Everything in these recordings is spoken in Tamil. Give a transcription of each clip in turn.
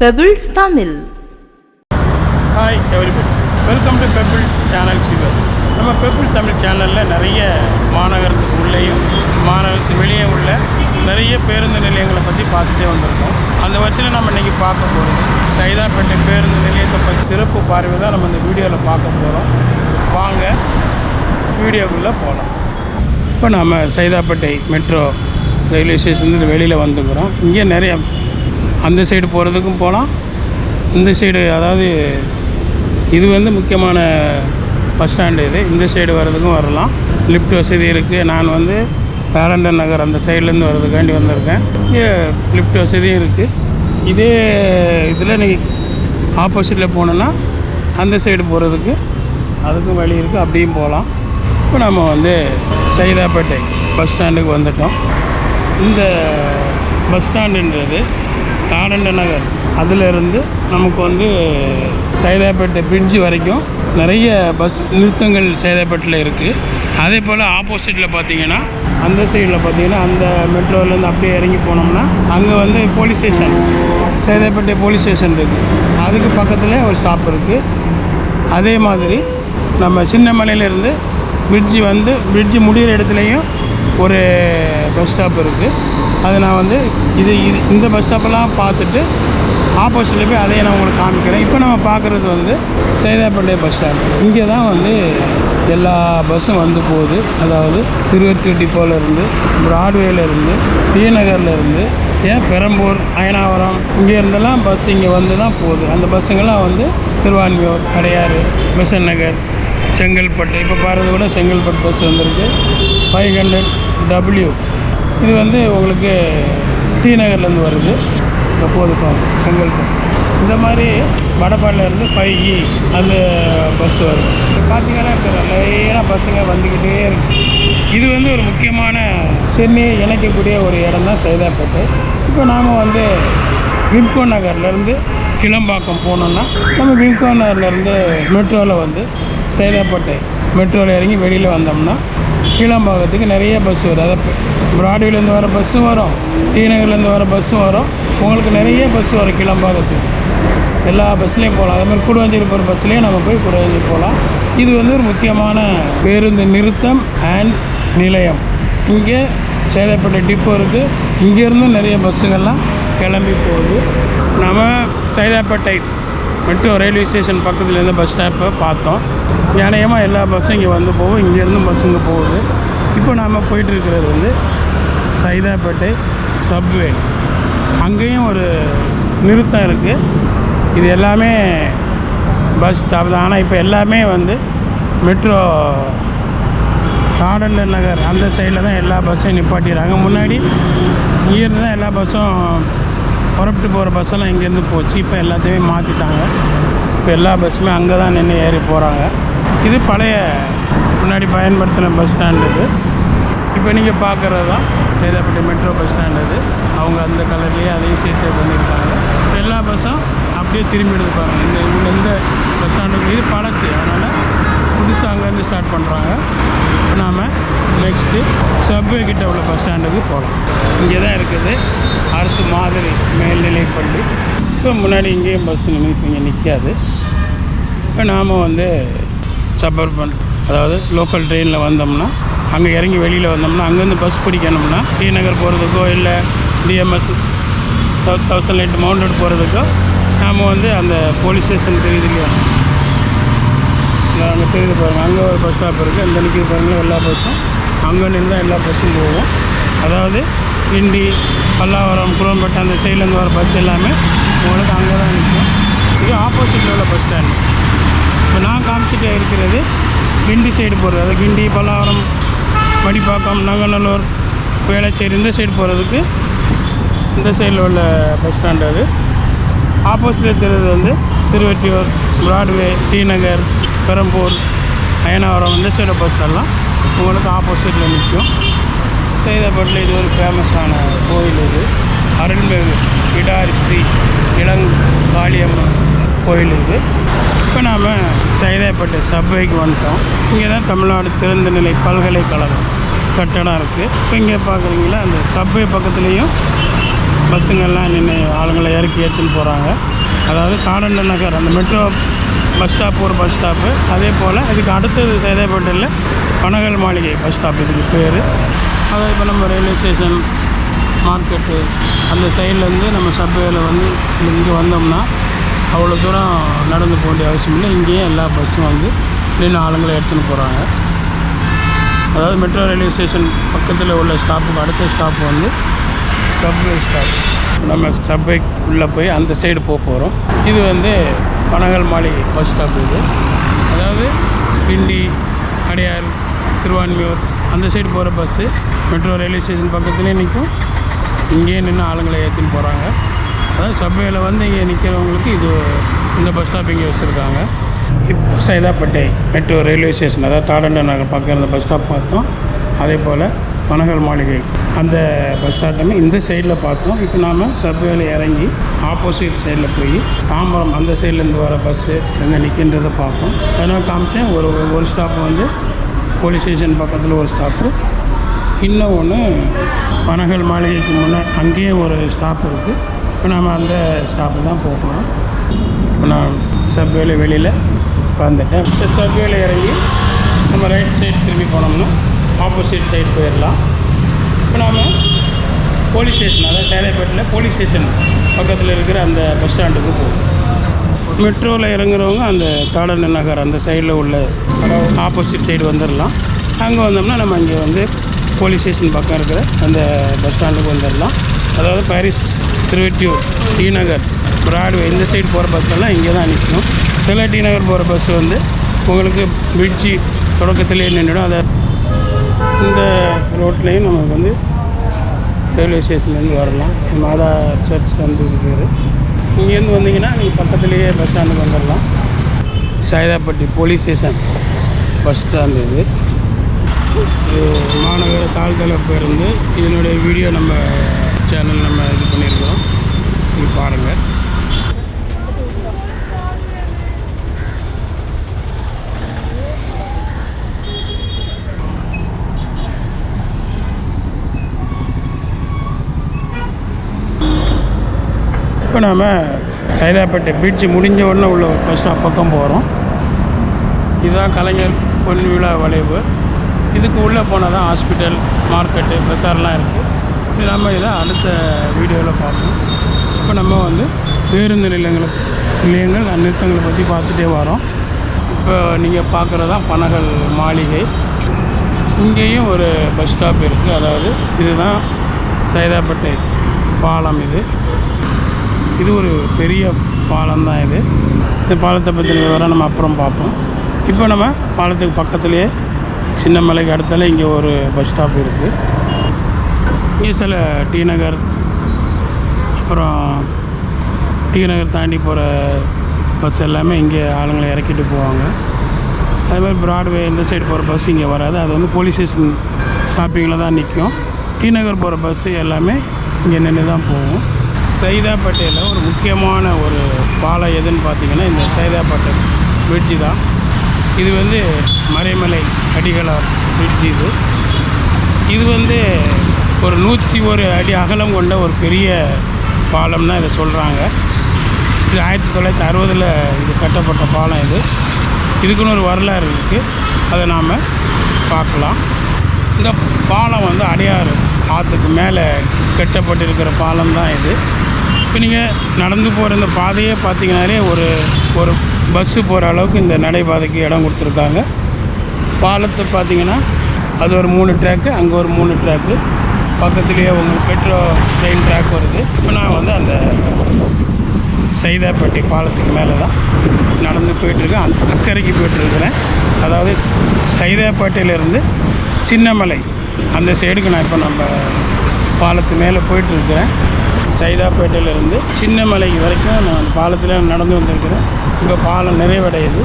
Pebbles Tamil hi everybody welcome to pebble channel fever நம்ம பெப்பிள்ஸ் தமிழ் சேனலில் நிறைய மாநகரத்துக்கு உள்ளேயும் மாநகரத்துக்கு வெளியே உள்ள நிறைய பேருந்து நிலையங்களை பற்றி பார்த்துட்டே வந்திருக்கோம். அந்த வரிசையில் நம்ம இன்றைக்கி பார்க்க போகிறோம் சைதாப்பேட்டை பேருந்து நிலையத்தை பற்றி சிறப்பு பார்வை தான் நம்ம இந்த வீடியோவில் பார்க்க போகிறோம் வாங்க வீடியோக்குள்ளே போகலாம் இப்போ நம்ம சைதாப்பேட்டை மெட்ரோ ரயில்வே ஸ்டேஷன்லேருந்து வெளியில் வந்துக்கிறோம். இங்கே நிறைய அந்த சைடு போகிறதுக்கும் போகலாம் இந்த சைடு அதாவது இது வந்து முக்கியமான பஸ் ஸ்டாண்டு இது. இந்த சைடு வர்றதுக்கும் வரலாம். லிஃப்ட் வசதி இருக்குது நான் வந்து பேரண்டர் நகர் அந்த சைட்லேருந்து வர்றதுக்காண்டி வந்திருக்கேன். இங்கே லிஃப்ட் வசதியும் இருக்குது இதே இதில் நீங்கள் ஆப்போசிட்டில் போனோன்னா அந்த சைடு போகிறதுக்கு அதுக்கும் வழி இருக்குது அப்படியும் போகலாம் இப்போ நம்ம வந்து சைதாப்பேட்டை பஸ் ஸ்டாண்டுக்கு வந்துட்டோம். இந்த பஸ் ஸ்டாண்டுன்றது காடண்ட நகர் அதிலிருந்து நமக்கு வந்து சைதாப்பேட்டை பிரிட்ஜ் வரைக்கும் நிறைய பஸ் நிறுத்தங்கள் சைதாப்பேட்டில் இருக்குது அதே போல் ஆப்போசிட்டில் பார்த்தீங்கன்னா அந்த சைடில் பார்த்தீங்கன்னா அந்த மெட்ரோலேருந்து அப்படியே இறங்கி போனோம்னா அங்கே வந்து police station Saidapet police station இருக்குது அதுக்கு பக்கத்தில் ஒரு ஸ்டாப் இருக்குது அதே மாதிரி நம்ம சின்னமலையிலேருந்து பிரிட்ஜி வந்து பிரிட்ஜி முடிகிற இடத்துலையும் ஒரு பஸ் ஸ்டாப் இருக்குது அது நான் வந்து இது இது இந்த பஸ் ஸ்டாப்பெல்லாம் பார்த்துட்டு ஆப்போசிட்டில் போய் அதையே நான் உங்களுக்கு காமிக்கிறேன். இப்போ நம்ம பார்க்குறது வந்து சைதாப்பேட்டை பஸ் ஸ்டாண்ட் இங்கே தான் வந்து எல்லா பஸ்ஸும் வந்து போகுது. அதாவது திருவெற்றி டிப்போலேருந்து ப்ராட்வேலேருந்து டி நகர்லேருந்து ஏன் பெரம்பூர் அயனாவரம் இங்கே இருந்தெல்லாம் பஸ் இங்கே வந்து தான் போகுது. அந்த பஸ்ஸுங்கெல்லாம் வந்து திருவான்மியூர் அடையாறு பெசன் நகர் செங்கல்பட்டு இப்போ பாருறது கூட செங்கல்பட்டு பஸ் வந்திருக்கு. ஃபைவ் ஹண்ட்ரட் டபிள்யூ இது வந்து உங்களுக்கு டி நகர்லேருந்து வருது. இப்போ போகுது செங்கல்பட்டு. இந்த மாதிரி வடபாடிலேருந்து ஃபைவ் இ e அந்த பஸ் வரும் பார்த்தீங்கன்னா இப்போ நிறைய பஸ்ஸுங்க வந்துக்கிட்டே இருக்கு. இது வந்து ஒரு முக்கியமான சென்னையை இணைக்கக்கூடிய ஒரு இடம் தான் சைதாப்பேட்டை. இப்போ நாம் வந்து விம்கோ நகர்லேருந்து கிளம்பாக்கம் போனோம்னா நம்ம விம்கோ நகர்லேருந்து மெட்ரோவில் வந்து சைதாப்பேட்டை மெட்ரோவில் இறங்கி வெளியில் வந்தோம்னா கீழம்பாக்கத்துக்கு நிறைய பஸ் வரும். அதாவது பிராட்வேலேருந்து வர பஸ்ஸும் வரும். டி நகர்லேருந்து வர பஸ்ஸும் வரும். உங்களுக்கு நிறைய பஸ் வரும் கீழம்பாக்கத்துக்கு. எல்லா பஸ்லேயும் போகலாம் அதே மாதிரி கூடுவாஞ்சேரி போகிற பஸ்லேயும் நம்ம போய் கூடுவாஞ்சேரி போகலாம் இது வந்து ஒரு முக்கியமான பேருந்து நிறுத்தம் அண்ட் நிலையம். இங்கே சேதப்பட்ட டிப்போ இருக்குது இங்கேருந்து நிறைய பஸ்ஸுகள்லாம் கிளம்பி போகுது. நம்ம சைதாப்பேட்டை மெட்ரோ ரயில்வே ஸ்டேஷன் பக்கத்துலேருந்து பஸ் ஸ்டாப்பை பார்த்தோம். நியாயமாக எல்லா பஸ்ஸும் இங்கே வந்து போகும். இங்கேருந்து பஸ்ஸுங்க போகுது. இப்போ நாம் போயிட்டுருக்கிறது வந்து சைதாப்பேட்டை சப்வே அங்கேயும் ஒரு நிறுத்தம் இருக்குது இது எல்லாமே பஸ் ஸ்டாப் தான். ஆனால் இப்போ எல்லாமே வந்து மெட்ரோ காடண்டர் நகர் அந்த சைடில் தான் எல்லா பஸ்ஸையும் நிப்பாட்டிடுறாங்க. முன்னாடி இங்கேருந்து தான் எல்லா பஸ்ஸும் புறப்பட்டு போகிற பஸ்ஸெல்லாம் இங்கேருந்து போச்சு. இப்போ எல்லாத்தையுமே மாற்றிட்டாங்க இப்போ எல்லா பஸ்ஸுமே அங்கே தான் நின்று ஏறி போகிறாங்க இது பழைய முன்னாடி பயன்படுத்தின பஸ் ஸ்டாண்டு இது. இப்போ நீங்கள் பார்க்குறது தான் சேதாப்பட்டி மெட்ரோ பஸ் ஸ்டாண்டு இது. அவங்க அந்த கலர்லேயே அதையும் சேர்த்து பண்ணியிருக்காங்க. இப்போ எல்லா பஸ்ஸும் அப்படியே திரும்பிடுது பாருங்கள் இந்த இவங்க இந்த பஸ் ஸ்டாண்டு இது பழசு. அதனால் புதுசாக அங்கேருந்து ஸ்டார்ட் பண்ணுறாங்க நாம் நெக்ஸ்ட்டு சப்வே கிட்ட உள்ள பஸ் ஸ்டாண்டுக்கு போகலாம் இங்கே தான் இருக்குது அரசு மாதிரி மேல்நிலைப்பள்ளி இப்போ முன்னாடி இங்கேயும் பஸ் நின்று இங்கே நிற்காது இப்போ நாம் வந்து சபர்பன் அதாவது லோக்கல் ட்ரெயினில் வந்தோம்னா அங்கே இறங்கி வெளியில் வந்தோம்னா அங்கேருந்து பஸ் பிடிக்கணும்னா டிநகர் போகிறதுக்கோ இல்லை TMS south thousand eight mounted போகிறதுக்கோ நாம் வந்து அந்த போலீஸ் ஸ்டேஷன் தெரியுது இல்லையா? அங்கே தெரியுது பாருங்கள் அங்கே ஒரு பஸ் ஸ்டாப் இருக்குது அந்த நிற்கிது பாருங்கள் எல்லா பஸ்ஸும் அங்கே நின்று தான் எல்லா பஸ்ஸும் போகும் அதாவது கிண்டி பல்லாவரம் குளம்பேட்டை அந்த சைட்லேருந்து வர பஸ் எல்லாமே உங்களுக்கு அங்கே தான் நிற்கும் இது ஆப்போசிட்டில் உள்ள பஸ் ஸ்டாண்டு இப்போ நான் காமிச்சிட்டே இருக்கிறது கிண்டி சைடு போகிறது அதாவது கிண்டி பல்லாவரம் மடிப்பாக்கம் நங்கநல்லூர் வேளச்சேரி இந்த சைடு போகிறதுக்கு இந்த சைடில் உள்ள பஸ் ஸ்டாண்டு அது. ஆப்போசிட்டில் இருக்கிறது வந்து திருவெட்டியூர் பிராட்வே டி நகர் பெரம்பூர் அயனாவரம் இந்த சைடு பஸ் எல்லாம் உங்களுக்கு ஆப்போசிட்டில் நிற்கும். சேதப்பட்டில் இது ஒரு ஃபேமஸான கோயில் இது. அருள்மிகு கிடாரி ஸ்ரீ இளங் காளியம்மன் கோயில் இது. இப்போ நாம் சைதாப்பேட்டை சப்வேக்கு வந்துட்டோம். இங்கே தான் தமிழ்நாடு திறந்தநிலை பல்கலைக்கழகம் கட்டடம் இருக்குது இப்போ இங்கே பார்க்குறீங்களா அந்த சப்வே பக்கத்துலேயும் பஸ்ஸுங்கள்லாம் நின்று ஆளுங்களை இறக்கி ஏற்றுன்னு போகிறாங்க. அதாவது காடண்ட நகர் அந்த மெட்ரோ பஸ் ஸ்டாப் ஒரு பஸ் ஸ்டாப்பு. அதே போல் இதுக்கு அடுத்தது சேதாப்பேட்டையில் பனகல் மாளிகை பஸ் ஸ்டாப் இதுக்கு பேர். அதை இப்போ நம்ம ரயில்வே ஸ்டேஷன் மார்க்கெட்டு அந்த சைட்லேருந்து நம்ம சப்வேயில் வந்து இங்கே வந்தோம்னா அவ்வளோ தூரம் நடந்து போக வேண்டிய அவசியம் இல்லை. இங்கேயும் எல்லா பஸ்ஸும் வந்து நின்று ஆளுங்களை எடுத்துன்னு போகிறாங்க அதாவது மெட்ரோ ரயில்வே ஸ்டேஷன் பக்கத்தில் உள்ள ஸ்டாப்புக்கு அடுத்த ஸ்டாப் வந்து சப்வே ஸ்டாப் நம்ம சப்வே உள்ளே போய் அந்த சைடு போக போகிறோம் இது வந்து பனகல் மாளிகை பஸ் ஸ்டாப் இது. அதாவது கிண்டி அடையாறு திருவான்மியூர் அந்த சைடு போகிற பஸ்ஸு மெட்ரோ ரயில்வே ஸ்டேஷன் பக்கத்துலேயே நிற்கும் இங்கேயே நின்று ஆளுங்களை ஏற்றின்னு போகிறாங்க அதாவது சப்வேயில் வந்து இங்கே நிற்கிறவங்களுக்கு இது இந்த பஸ் ஸ்டாப் இங்கே வச்சுருக்காங்க. இப்போ சைதாப்பேட்டை மெட்ரோ ரயில்வே ஸ்டேஷன் அதாவது தாடண்ட நகர் பக்கம் இருந்த பஸ் ஸ்டாப் பார்த்தோம். அதே போல் பனகல் மாளிகை அந்த பஸ் ஸ்டாப்புமே இந்த சைடில் பார்த்தோம். இப்போ நாம் சப்வேல இறங்கி ஆப்போசிட் சைடில் போய் தாம்பரம் அந்த சைட்லேருந்து வர பஸ்ஸு எங்கே நிற்கின்றதை பார்ப்போம். அதனால் காமிச்சேன் ஒரு ஒரு ஸ்டாப் வந்து போலீஸ் ஸ்டேஷன் பக்கத்தில் ஒரு ஸ்டாப்பு இன்னும் ஒன்று பனகல் மாளிகைக்கு முன்னே அங்கேயே ஒரு ஸ்டாப் இருக்குது இப்போ நாம் அந்த ஸ்டாப்பு தான் போகணும். இப்போ நான் சப்வேல வெளியில் வந்துட்டேன். இப்போ சப்வேல இறங்கி நம்ம ரைட் சைடு திரும்பி போனோம்னா ஆப்போசிட் சைடு போயிடலாம் இப்போ நாம் போலீஸ் ஸ்டேஷன் அதாவது சேலைப்பேட்டில் போலீஸ் ஸ்டேஷன் பக்கத்தில் இருக்கிற அந்த பஸ் ஸ்டாண்டுக்கு போகும் மெட்ரோவில் இறங்குறவங்க அந்த தாடன நகர் அந்த சைடில் உள்ள ஆப்போசிட் சைடு வந்துடலாம் அங்கே வந்தோம்னா நம்ம இங்கே வந்து போலீஸ் ஸ்டேஷன் பக்கம் இருக்கிற அந்த பஸ் ஸ்டாண்டுக்கு வந்துடலாம் அதாவது பாரிஸ் திருவெட்டியூர் டி நகர் பிராட்வே இந்த சைடு போகிற பஸ் எல்லாம் இங்கே தான் நிற்கணும் சில டி நகர் போகிற பஸ் வந்து உங்களுக்கு பிரிட்ஜி தொடக்கத்திலே நின்றுடும். அதை இந்த ரோட்லேயும் நமக்கு வந்து ரயில்வே ஸ்டேஷன்லேருந்து வரலாம். மாதா சர்ச் வந்து பேர். இங்கேருந்து வந்தீங்கன்னா நீங்கள் பக்கத்துலேயே பஸ் ஸ்டாண்டுக்கு வந்துடலாம். Saidapet police station bus stand இது. இது மாநகர தாழ்தள பேருந்து. இதனுடைய வீடியோ நம்ம சேனல் நம்ம இது பண்ணியிருக்கிறோம். நீங்கள் பாருங்கள் இப்போ நாம் சைதாப்பேட்டை பீச்சு முடிஞ்ச உடனே உள்ள பஸ் ஸ்டாப் பக்கம் போகிறோம் இதுதான் கலைஞர் பொன் விழா வளைவு. இதுக்கு உள்ளே போனால் தான் ஹாஸ்பிட்டல் மார்க்கெட்டு பஸார்லாம் இருக்குது இது நம்ம இதை அடுத்த வீடியோவில் பார்ப்போம். இப்போ நம்ம வந்து பேருந்து நிலையங்களை நிலையங்கள் நிறுத்தங்களை பற்றி பார்த்துட்டே வரோம். இப்போ நீங்கள் பார்க்குறது தான் பனகல் மாளிகை. இங்கேயும் ஒரு பஸ் ஸ்டாப் இருக்குது அதாவது இதுதான் சைதாப்பேட்டை பாலம் இது. இது ஒரு பெரிய பாலம் தான் இது. இந்த பாலத்தை பற்றின விவரம் நம்ம அப்புறம் பார்ப்போம். இப்போ நம்ம பாலத்துக்கு பக்கத்துலேயே சின்ன மலைக்கு அடுத்தால இங்கே ஒரு பஸ் ஸ்டாப் இருக்குது இங்கே சில டி நகர் அப்புறம் டி நகர் தாண்டி போகிற பஸ் எல்லாமே இங்கே ஆளுங்களை இறக்கிட்டு போவாங்க. அதேமாதிரி ப்ராட்வே இந்த சைடு போகிற பஸ் இங்கே வராது. அது வந்து போலீஸ் ஸ்டேஷன் ஸ்டாப்பிங்கில் தான் நிற்கும் டி நகர் போகிற பஸ்ஸு எல்லாமே இங்கே நின்று தான் போகும். சைதாப்பேட்டையில் ஒரு முக்கியமான ஒரு பாலம் எதுன்னு பார்த்தீங்கன்னா இந்த சைதாப்பேட்டை பிரிட்ஜி தான். இது வந்து மறைமலை அடிகளார் பிரிட்ஜி இது. இது வந்து ஒரு நூற்றி ஒரு அடி அகலம் கொண்ட ஒரு பெரிய பாலம்னா இதை சொல்கிறாங்க இது ஆயிரத்தி தொள்ளாயிரத்தி அறுபதில் இது கட்டப்பட்ட பாலம் இது. இதுக்குன்னு ஒரு வரலாறு இருக்குது அதை நாம் பார்க்கலாம். இந்த பாலம் வந்து அடையாறு ஆற்றுக்கு மேலே கட்டப்பட்டிருக்கிற பாலம் தான் இது. இப்போ நீங்கள் நடந்து போகிற இந்த பாதையே பார்த்தீங்கனாலே ஒரு ஒரு பஸ்ஸு போகிற அளவுக்கு இந்த நடைபாதைக்கு இடம் கொடுத்துருக்காங்க. பாலத்தை பார்த்தீங்கன்னா அது ஒரு மூணு ட்ராக்கு அங்கே ஒரு மூணு ட்ராக்கு பக்கத்துலேயே உங்களுக்கு பெட்ரோ ட்ரெயின் ட்ராக் வருது. இப்போ நான் வந்து அந்த சைதாப்பட்டி பாலத்துக்கு மேலே தான் நடந்து போயிட்டுருக்கேன். அந்த அக்கறைக்கு போயிட்டுருக்கிறேன். அதாவது சைதாப்பேட்டையிலேருந்து சின்னமலை அந்த சைடுக்கு நான் இப்போ நம்ம பாலத்து மேலே போயிட்டுருக்கிறேன். சைதாப்பேட்டையிலேருந்து சின்னமலை வரைக்கும் நான் அந்த பாலத்தில் நடந்து வந்திருக்கிறேன். இப்போ பாலம் நிறைவடையுது.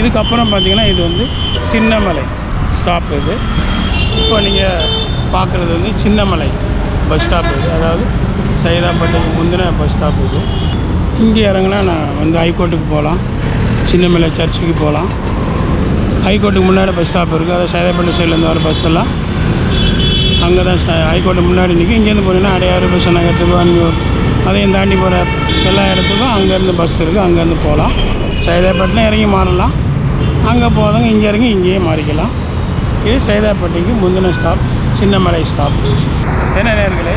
இதுக்கப்புறம் பார்த்திங்கன்னா இது வந்து சின்னமலை ஸ்டாப் இது. இப்போ நீங்கள் பார்க்குறது வந்து சின்னமலை பஸ் ஸ்டாப் இது. அதாவது சைதாப்பேட்டைக்கு முந்தின பஸ் ஸ்டாப் இது. இங்கே இறங்கினா நான் வந்து ஹைகோர்ட்டுக்கு போகலாம். சின்னமலை சர்ச்சுக்கு போகலாம். ஹைகோர்ட்டுக்கு முன்னாடி பஸ் ஸ்டாப் இருக்குது அதாவது சைதாப்பேட்டை சைட்லேருந்து வர பஸ் எல்லாம் அங்கே தான் ஹைகோர்ட்டு முன்னாடி நிற்கும் இங்கேருந்து போனீங்கன்னா அடையாறு பஸ் நகர் திருவான்மியூர் அதையும் தாண்டி போகிற எல்லா இடத்துக்கும் அங்கேருந்து பஸ் இருக்குது அங்கேருந்து போகலாம். சைதாப்பேட்டில் இறங்கி மாறலாம். அங்கே போகிறவங்க இங்கே இறங்கி இங்கேயே மாறிக்கலாம். இது சைதாப்பட்டிக்கு முந்தின ஸ்டாப் சின்னமலை ஸ்டாப் என்ன நேர்களே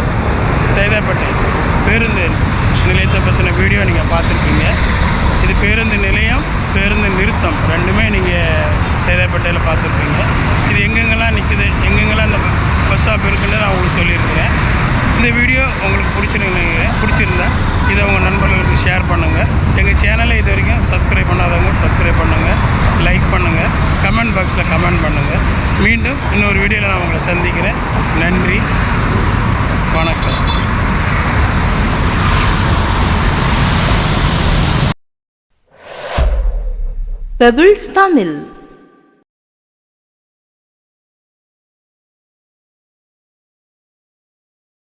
சைதாப்பட்டி பேருந்து நிலையத்தை பற்றின வீடியோ நீங்கள் பார்த்துருக்கீங்க. இது பேருந்து நிலையம் பேருந்து நிறுத்தம் ரெண்டுமே நீங்கள் சைதாப்பேட்டையில் பார்த்துருப்பீங்க இது எங்கெங்கெல்லாம் நிற்குது எங்கெங்கெல்லாம் இந்த பஸ் ஸ்டாப் இருக்குன்னு நான் உங்களுக்கு சொல்லியிருக்கிறேன் இந்த வீடியோ உங்களுக்கு பிடிச்சிருக்கு பிடிச்சிருந்தா இதை உங்கள் நண்பர்களுக்கு ஷேர் பண்ணுங்கள் எங்கள் சேனலை இது வரைக்கும் சப்ஸ்கிரைப் பண்ணாதவங்க சப்ஸ்கிரைப் பண்ணுங்கள் லைக் பண்ணுங்கள் கமெண்ட் பாக்ஸில் கமெண்ட் பண்ணுங்கள் மீண்டும் இன்னொரு வீடியோவில் நான் உங்களை சந்திக்கிறேன். நன்றி. வணக்கம். Pebbles Tamil